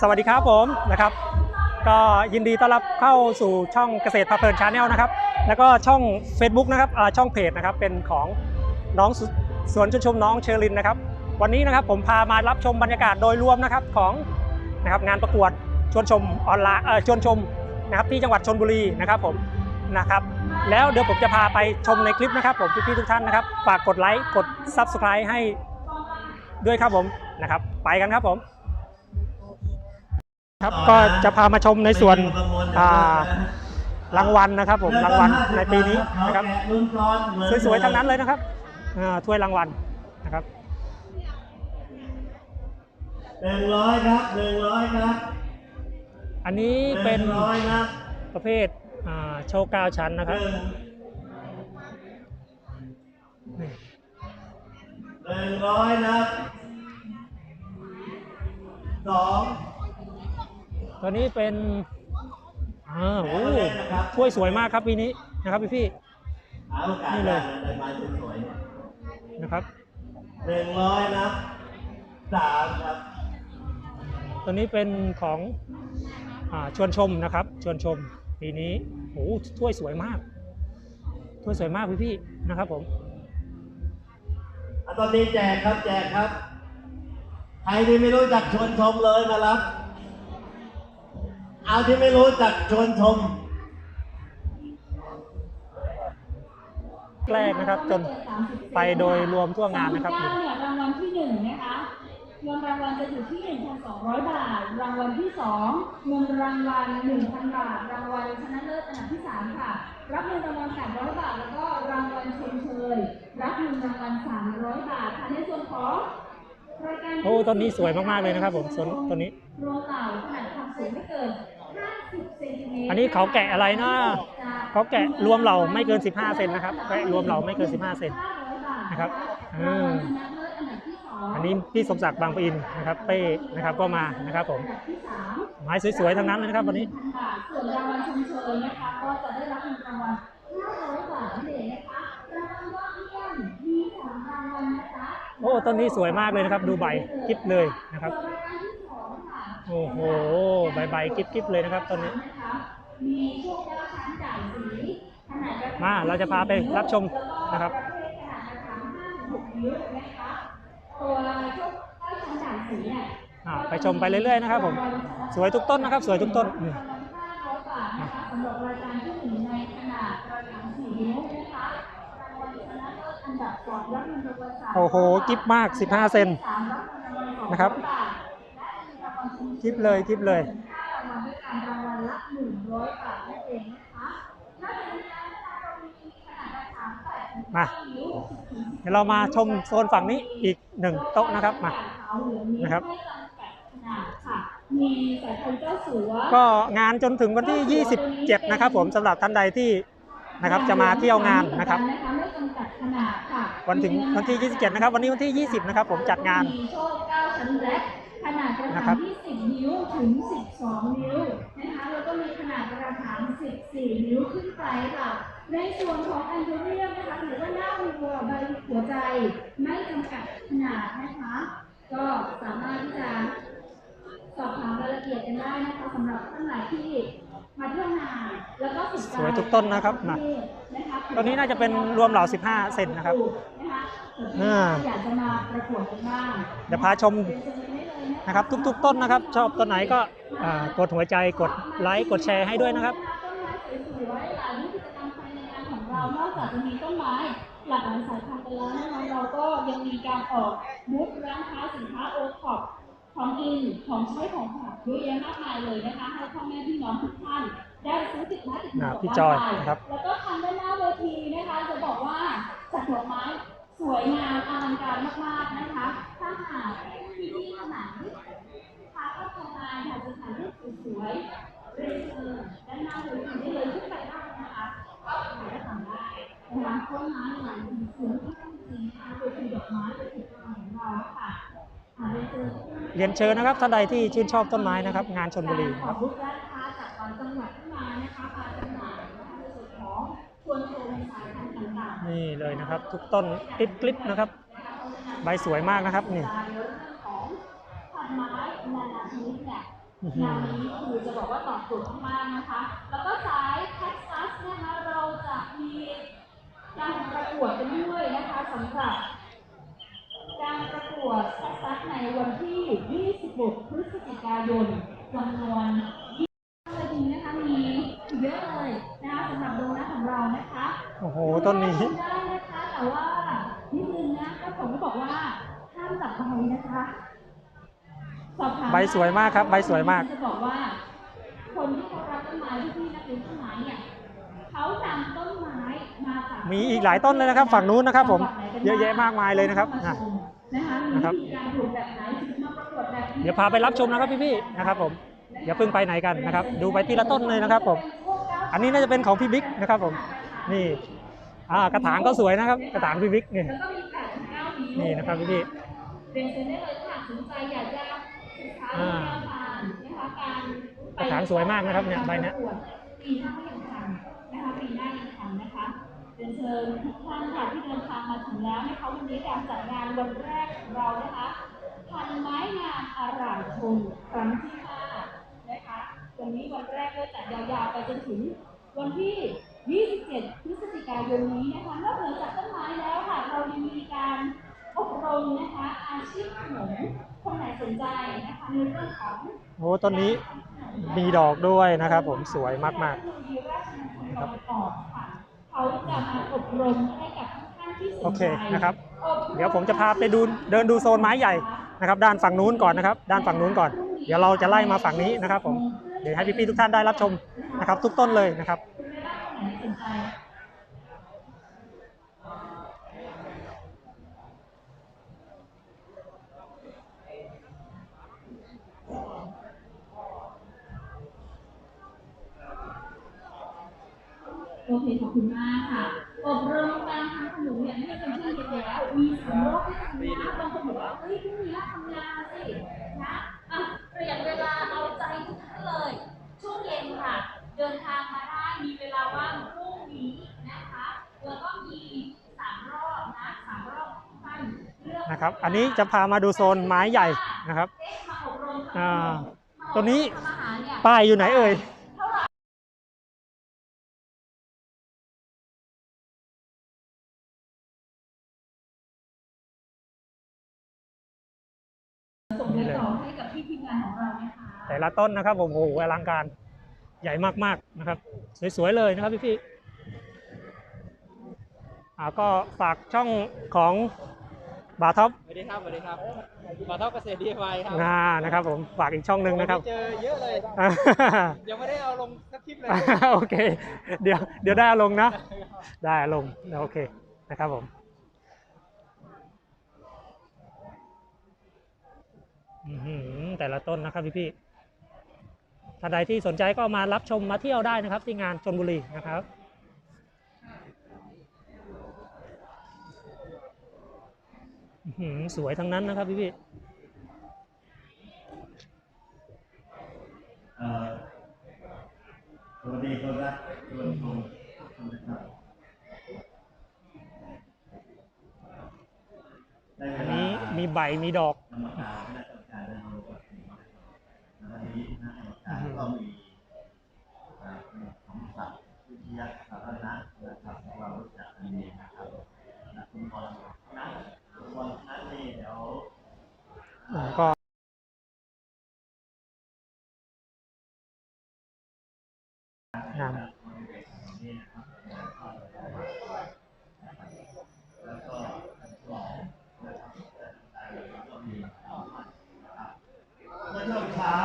สวัสดีครับผมนะครับ ก็ยินดีต้อนรับเข้าสู่ช่องเกษตรพาเพลินชาแนลนะครับ แล้วก็ช่อง Facebook นะครับช่องเพจนะครับเป็นของน้องสวนชวนชมน้องเชอรินนะครับ วันนี้นะครับผมพามารับชมบรรยากาศโดยรวมนะครับของนะครับงานประกวดชวนชมออนไลน์เออชวนชมนะครับที่จังหวัดชนบุรีนะครับผมนะครับ แล้วเดี๋ยวผมจะพาไปชมในคลิปนะครับ ผมพี่ๆทุกท่านนะครับฝากกดไลค์กด Subscribe ให้ด้วยครับผมนะครับ ไปกันครับผม ครับก็จะพามาชมในส่วนอ่ารางวัลนะครับผมรางวัลในปีนี้นะครับสวยๆทั้งนั้นเลยนะครับอ่าถ้วยรางวัลนะครับหนึ่งร้อยครับหนึ่งร้อยครับอันนี้เป็นหงร้อยครับประเภทอ่าโชว์เก้าชั้นนะหครับนึ่งนี่หนึ่งร้อยนะสอง ตัวนี้เป็นอ่าโอ้ถ้วยสวยมากครับปีนี้นะครับพี่พี่หาโอกาสนี่เลยได้ไม้สวยๆนะครับๆหนึ่งร้อยนะสามครับตัวนี้เป็นของอาชวนชมนะครับ ชวนชมปีนี้โอ้โหถ้วยสวยมากถ้วยสวยมากพี่พี่ๆนะครับผมอะตอนนี้แจกครับแจกครับใครที่ไม่รู้จักชวนชมเลยมารับ เอาที่ไม่รู้จักชวนชม แรกนะครับจนไปโดยรวมทั่วงานนะครับสมสิเก้าเนี่ยรางวัลที่หนึ่งนะคะเงินรางวัลจะอยู่ที่ 1,200 บาท รางวัลที่สองเงินรางวัล 1,000 บาท รางวัลชนะเลิศอันดับที่สามค่ะ รับเงินรางวัล800 บาท แล้วก็รางวัลชมเชย รับเงินรางวัล 300 บาทค่ะในส่วนของรายการโอ้ต้นนี้สวยมากๆเลยนะครับผมส่วนต้นนี้รวมเต่าขนาดความสูงไม่เกิน อันนี้เขาแกะอะไรนะเขาแกะรวมเหล่าไม่เกิน 15 เซนนะครับแกะรวมเหล่าไม่เกิน 15 เซนนะครับอันนี้พี่สมศักดิ์บางปะอินนะครับเป้นะครับก็มานะครับผมไม้สวยๆทั้งนั้นเลยนะครับวันนี้ส่วนรางวัลชุมเชยนะคะก็จะได้รับเงินรางวัล500บาทนั่นเองนะคะรางวัลยอดเยี่ยมมีสามรางวัลนะคะโอ้ต้นนี้สวยมากเลยนะครับดูใบกิ๊บเลยนะครับ โอ้โหใบใบกิ๊บกิ๊บเลยนะครับต้นนี้ มาเราจะพาไปรับชมนะครับขนาไปชมไปเรื่อยๆนะครับผม สวยทุกต้นนะครับ สวยทุกต้นนี่โอ้โห กิ๊บมาก 15 เซนนะครับ กิ๊บเลยกิ๊บเลยห้าด้วยกันรางวัลละหนึ่งร้อยบาทนั่นเองนะคะมาเดี๋ยวเรามาชมโซนฝั่งนี้อีกหนึ่งโต๊ะนะครับมานะครับนะครับก็งานจนถึงวันที่ 27 นะครับ ผมสำหรับท่านใดที่นะครับจะมาเที่ยวงานนะครับ วันถึงวันที่ 27 นะครับ วันนี้วันที่ 20 นะครับ ผมจัดงาน มีโชค9ชั้นแรกขนาดกระนะครัถาบงที่ 10 นิ้วถึง 12 นิ้วนะคะแล้วก็มีขนาดกระถาง 14 นิ้วขึ้นไปค่ะ ในส่วนของแอนโทเรียมนะคะหรือว่าหน้าวัวใบหัวใจไม่จำกัดขนาดนะคะ ก็สามารถที่จะสอบถามรายละเอียดกันได้นะคะสำหรับท่านไหนที่มาเที่ยวงานแล้วก็สนใจสวยทุกต้นนะครับมานะคะตัวนี้น่าจะเป็นรวมเหล่า 15 เซนนะครับนะคะอ่าอยากจะมาประกวดกันบ้างเดี๋ยวพาชม นะครับทุก ๆ ต้นนะครับ ชอบต้นไหนก็อ่ากดหัวใจกดไลค์กดแชร์ให้ด้วยนะครับต้นไม้สวยๆหลายกิจกรรมภายในงานของเรานอกจากจะมีต้นไม้หลากหลายสายพันธุ์กันแล้วนะคะเราก็ยังมีการออกบูธร้านค้าสินค้าโอท็อปของกินของใช้ของฝากเยอะแยะมากมายเลยนะคะให้พ่อแม่พี่น้องทุกท่านได้ซื้อติดไม้ติดมือ่าอกลับพี่บ้านจอยไปนะครับแล้วก็ทางด้านหน้าเวทีนะคะจะบอกว่าจัดดอกไม้ สวยงามอลังการมากๆนะคะ ถ้าหากที่ที่ขนาดพาเข้าชมงานอยากจะถ่ายรูปสวยๆเรียนเชิญด้านหน้าเวทีได้เลยขึ้นไปได้นะคะ ก็ถ่ายได้ทำได้นะคะต้นไม้หลายสีสวยมากจริงๆนะคะเวทีดอกไม้เวทีของเราค่ะอ่าเรียนเชิญเรียนเชิญนะครับท่านใดที่ชื่นชอบต้นไม้นะครับ งานชนบุรีครับ นี่เลยนะครับ ทุกต้นกลิบกลิบนะครับ ใบสวยมากนะครับนี่เรื่องของพันไม้นานาชนิดเนี่ยอื้อหืองานนี้คือจะบอกว่าตอบโจทย์มากๆนะคะ แล้วก็สายแท็กซัสนะคะเราจะมีการประกวดกันด้วยนะคะสำหรับการประกวดแท็กซัสในวันที่ 26 พฤศจิกายนจำนวน20เลยทีนะคะมีเยอะเลยนะคะสำหรับโดนัทของเรานะคะ โอ้โหต้นนี้ ได้นะคะแต่ว่านิดนึงนะก็ผมก็บอกว่าห้ามจับใบนะคะสอบถามใบสวยมากครับใบสวยมาก จะบอกว่า คนที่เขารักต้นไม้ที่พี่นักเรียนต้นไม้เนี่ยเขานำต้นไม้มาจากมีอีกหลายต้นเลยนะครับฝั่งนู้นนะครับผมจังหวัดไหนกันบ้างเยอะแยะมากมายเลยนะครับมาอะชมนะคะมีนะครับ วิธีการปลูกแบบไหนถึงมาประกวดแบบนี้ เดี๋ยวพาไปรับชมนะครับพี่ๆนะครับผมอย่าเพิ่งไปไหนกันนะครับ ดูไปทีละต้นเลยนะครับผม อันนี้น่าจะเป็นของพี่บิ๊กนะครับผม นี่ อ่ากระถางก็สวยนะครับ กระถางพี่บิ๊กนี่แล้วก็มีแปดถึงเก้านิ้วนี่นะครับพี่เรียนเชิญได้เลยถ้าหากสนใจอยากจะศึกษาอ่าแนวทางนะคะการกระถางสวยมากนะครับเนี่ยใบเนี้ยปีหน้าก็ยังทันนะคะปีหน้ายังทันนะคะเรียนเชิญทุกท่านค่ะที่เดินทางมาถึงแล้วนะคะวันนี้การจัดงานวันแรกของเรานะคะพันไม้งามอารามชมครั้งที่ห้านะคะวันนี้วันแรกก็จัดยาวๆไปจนถึงวันที่ 27 พฤศจิกายนนี้นะคะ นอกเหนือจากต้นไม้แล้วค่ะ เรายังมีการอบรมนะคะ อาชีพขนมคนไหนสนใจนะคะในเรื่องของ โอ้ต้นนี้มีดอกด้วยนะครับ ผมสวยมากครับเขาจะมาอบรมให้กับทุกท่านที่สนใจโอเคนะครับอบรๆเดี๋ยวผมจะพาไปดูเดินดูโซนไม้ใหญ่นะครับ ด้านฝั่งนู้นก่อนนะครับ ด้านฝั่งนู้นก่อน เดี๋ยวเราจะไล่มาฝั่งนี้นะครับ ผมเดี๋ยวให้พี่ๆทุกท่านได้รับชมนะครับ ทุกต้นเลยนะครับ ไหนสนใจโอเคขอบคุณมากค่ะอบรมการทำขนมเนี่ยไม่เป็นที่อเดียวแล้วมีสำรบให้ทำนะบางคนบอกว่าเฮ้ยพรุ่งนี้เราทำงานสินะอะเปลี่ยนเวลาเอาใจทุกท่านเลย ช่วงเย็นค่ะ เดินทางมาได้มีเวลาว่างพรุ่งนี้นะคะ แล้วก็มีสามรอบนะสามรอบทุกท่านเลือก นะครับ อันนี้จะพามาดูโซนไม้ใหญ่นะครับเอ๊ะมาอบรมอ่าตัวนี้ทำอาหารเนี่ยป้ายอยู่ไหนเอ่ยเท่าไหร่ส่งไปต่อให้กับพี่ทีมงานของเรานะคะแต่ละต้นนะครับผมโอ้โหอลังการใหญ่มากๆนะครับ สวยๆเลยนะครับพี่ๆอ่าก็ฝากช่องของ บาท็อปสวัสดีครับสวัสดีครับขอเท่าเกษตรดีไวครับงานะครับผมฝากอีกช่องหนึ่งนะครับวันนี้เจอเยอะเลยยังไม่ได้เอาลงสักคลิปเลยโอเค เดี๋ยวเดี๋ยวได้ลงนะ ได้ลงโอเคนะครับผมอื้อหือแต่ละต้นนะครับพี่ๆท่านใดที่สนใจก็มารับชมมาเที่ยวได้นะครับ ที่งานชนบุรีนะครับ อื้อหือ สวยทั้งนั้นนะครับพี่พี่เอ่อสวัสดีคนรักชวนชมทุกคนนะครับได้ๆเวอันลานี้มีใบมีดอกกรรมการคณะกรรมการได้มาลงกับผมแล้ววันนี้คณะกรรมการก็มีเอ่อของศักดิ์วิทยาสารณะนะครับเรารู้จักกันดีนะครับและคุณบอลนะคุณบอลนั้นนี่เดี๋ยว ก็งามนี่นะครับแล้วก็หล่อนะครับแล้วก็มีข้าวผัดนะครับเมื่อช่วงเช้า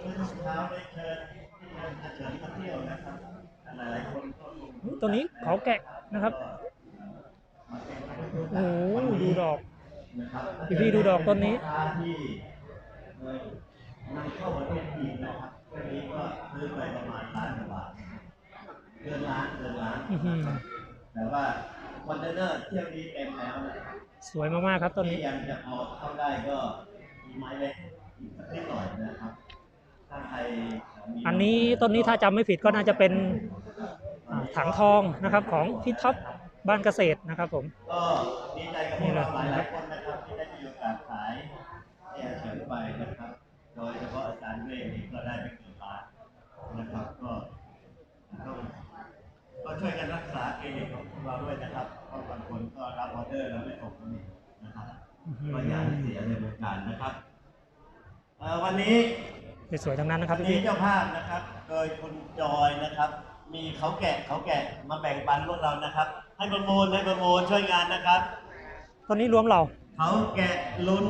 เมื่อช่วงเช้าได้เชิญที่เชิญเชิญมาเที่ยวนะครับหลายๆคนก็ลงตัวนี้เขาแกะนะครับ มาเป็น โอ้โหดูดอก นะครับ พี่ๆดูดอกต้นนี้ลูกค้าที่เอ่อนำเข้าประเทศจีนนะครับวันนี้ก็ซื้อไปประมาณล้านกว่าบาทเกินล้านเกินล้านอื้อหือแต่ว่าคอนเทนเนอร์เที่ยวนี้เต็มแล้วนะครับสวยมากๆครับต้นที่นี้ยังจะพอเข้าได้ก็มีไม้เล็กอีกสักนิดหน่อยนะครับถ้าใครมีอันนี้ต้นนี้ถ้าจำไม่ผิดก็น่าจะเป็นอ่าถังทองนะครับของพี่ท็อปบ้านเกษตรนะครับผมก็ดีใจกับพวกเราหลายหลายๆคน เวทเองก็ได้ไม่เกินล้านนะครับ ก็ต้องก็ช่วยกันรักษาเครดิตของเราด้วยนะครับเพราะบางคนก็รับออเดอร์แล้วไม่ส่งก็มีนะครับก็อย่าให้เสียในวงการนะครับเอ่อวันนี้สวยๆทั้งนั้นนะครับวันพี่นี้เจ้าภาพนะครับ โดยคุณจอยนะครับ มีเขาแกะเขาแกะมาแบ่งปันพวกเรานะครับ ให้ประมูลให้ประมูลช่วยงานนะครับต้นนี้รวมเราเขาแกะลุ้น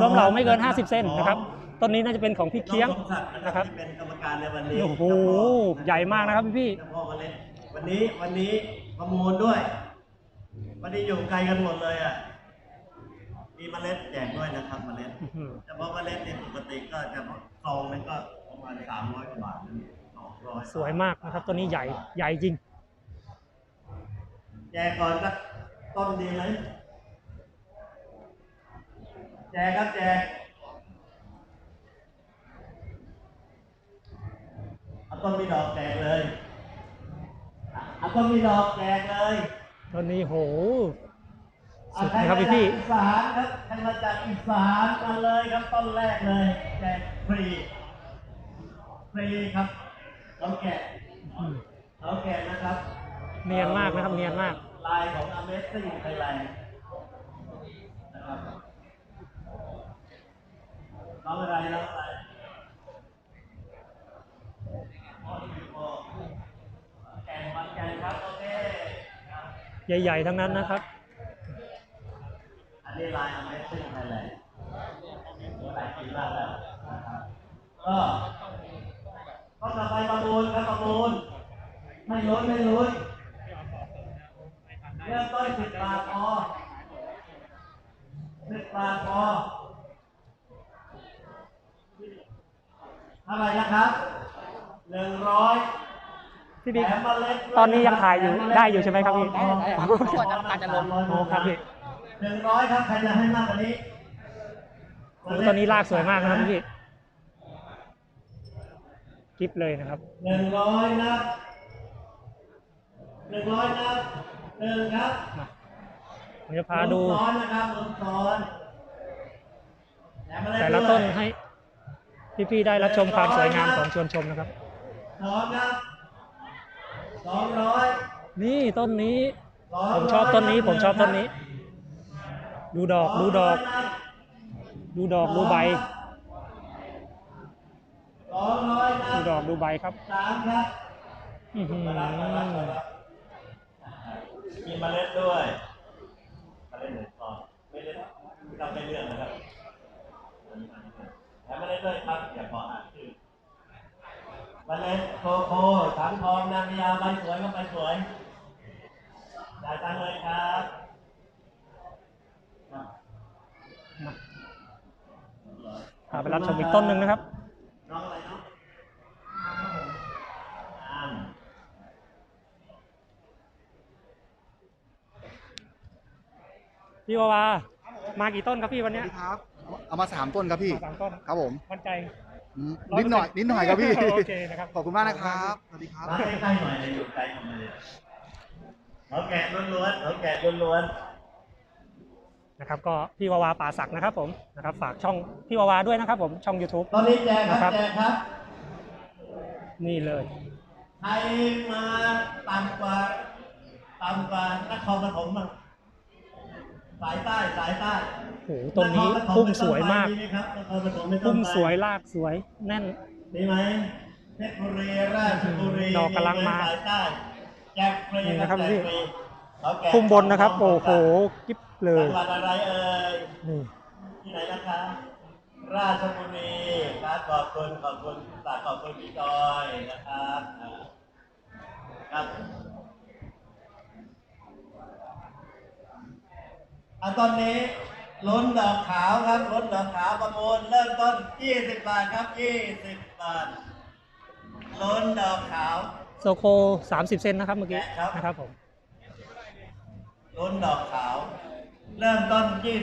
รวมเราไม่เกิน 50 เส้นนะครับ ต้นนี้น่าจะเป็นของพี่เคียงน้อสมศักดิ์นะนะคครัรับบที่เป็นกรรมการในวันนี้โอ้โหเจ้าพ่อใหญ่มากนะครับพี่เจ้าพ่อมาเล่นวันนี้วันนี้ประมูลด้วย วันนี้อยู่ไกลกันหมดเลยอะมีเมล็ดแจกด้วยนะครับเมล็ดอื้อหือเฉพาะเมล็ดเนี่ยปกติก็จะซองนึงก็ประมาณสามร้อยกว่าบาทสองร้อยสวยมากนะครับต้นนี้ใหญ่ใหญ่จริงแจกก่อนสักต้นดีไหมแจกครับแจก เอาต้นมีดอกแจกเลยเอาต้นมีดอกแจกเลยต้นนี้โหเอาสุดใครนะครับมาพี่จากพี่อีสานครับใครมาจากอีสานมาเลยครับต้นแรกเลยแจกฟรีฟรีครับเขาแกะอืมเขาแกะนะครับเนียนมากนะครับเนียนมาก ลายของ Amazing Thailand นะครับน้องอะไรน้องอะไรอ๋อนี่พอแกงมันแกงครับโอเคครับ ใหญ่ ๆ ทั้งนั้นนะครับอันนี้ลาย Amazing Thailand หลายปีมากแล้วนะครับก็ก็ต่อไปประมูลครับประมูลไม่ลุ้นไม่ลุ้นเริ่มต้นสิบบาทพอสิบบาทพอเท่าไรนะครับหนึ่งร้อย พี่บิ๊กตอนนี้ยังถ่ายอยู่ได้อยู่ใช่ไหมครับพี่อ๋อได้ครับอ๋อก่อนจะการจะลงโอ้ครับพี่หนึ่งร้อยครับใครจะให้มากกว่านี้โอ้ต้นนี้รากสวยมากนะครับพี่กิฟเลยนะครับหนึ่งร้อยนับหนึ่งร้อยนับหนึ่งครับผมจะพาดูซ้อนนะครับซ้อนแต่ละต้นให้พี่ๆได้รับชมความสวยงามของชวนชมนะครับสองครับ สองร้อยนี่ต้นนี้สงผมร้ยชอบต้นนี้ครับผมชอบต้นนี้ ดูดอกดูดอกสงร้ยนับดูดอกดูใบสองร้อยนัดูบดอกดูใบครับสามครับอื้อหือมีเมล็ดด้วยเมล็ดหนึ่งซองไม่เล็ดจำไม่เรื่องนะครับแถมเมล็ดด้วยครับอย่าขอ อ่านชื่อเมล็ดโคโค่ถังทองนางพญาใบสวยก็ใบสวยจ่ายตังค์เลยครับครับพาไปรับชมอีกต้นหนึ่งนะครับ น้องอะไรเนาะอามพี่วาวามากี่ต้นครับพี่วันสเนี้วัยสดีครับ เอามาสามต้นครับพี่มาสามต้นครับผม มั่นใจอืม นิดหน่อยนิดหน่อยครับพี่ โอเคนะครับขอบคุณมากนะครับ สวัสดีครับมาใกล้ๆหน่อยเลยอยู่ไกลทำไมเลยเขาแกะล้วนๆเขาแกะล้วนนะครับ ก็พี่วาวาป่าศักดิ์นะครับ ผมนะครับ ฝากช่องพี่วาวาด้วยนะครับ ผมช่อง YouTube ๆตอนนี้แจกครับนะครับแจกครับ นี่เลยใครมาต่ำกว่าต่ำกว่านครปฐมบ้าง สายใต้สายใต้โอ้โหต้นนี้พุ่มสวยมากนครปฐไหครับนครปฐมไม่ต้อพุ่งมไปสวยรากสวยแน่นมีไหมเพชรบุรีราชบุรีดอกกำลังมาสายใต้แจกฟรีนี่นะครับแจกพี่ฟรีเขาแกะพุ่มบนนะครับ โอ้โหกิ๊บเลจัยงหวัดอะไรเอ่ยนี่ที่ไหนนะคะราชบุรีครับขอบคุณขอบคุณฝากขอบคุณพี่จอยนะครับอ่าครับ อันตอนนี้ล้นดอกขาวครับล้นดอกขาวประมูลเริ่มต้น 20 บาทครับ 20 บาทล้นดอกขาว โซโค 30 เซนนะครับเมื่อกี้ครับ นะครับผมล้นดอกขาว เริ่มต้น 20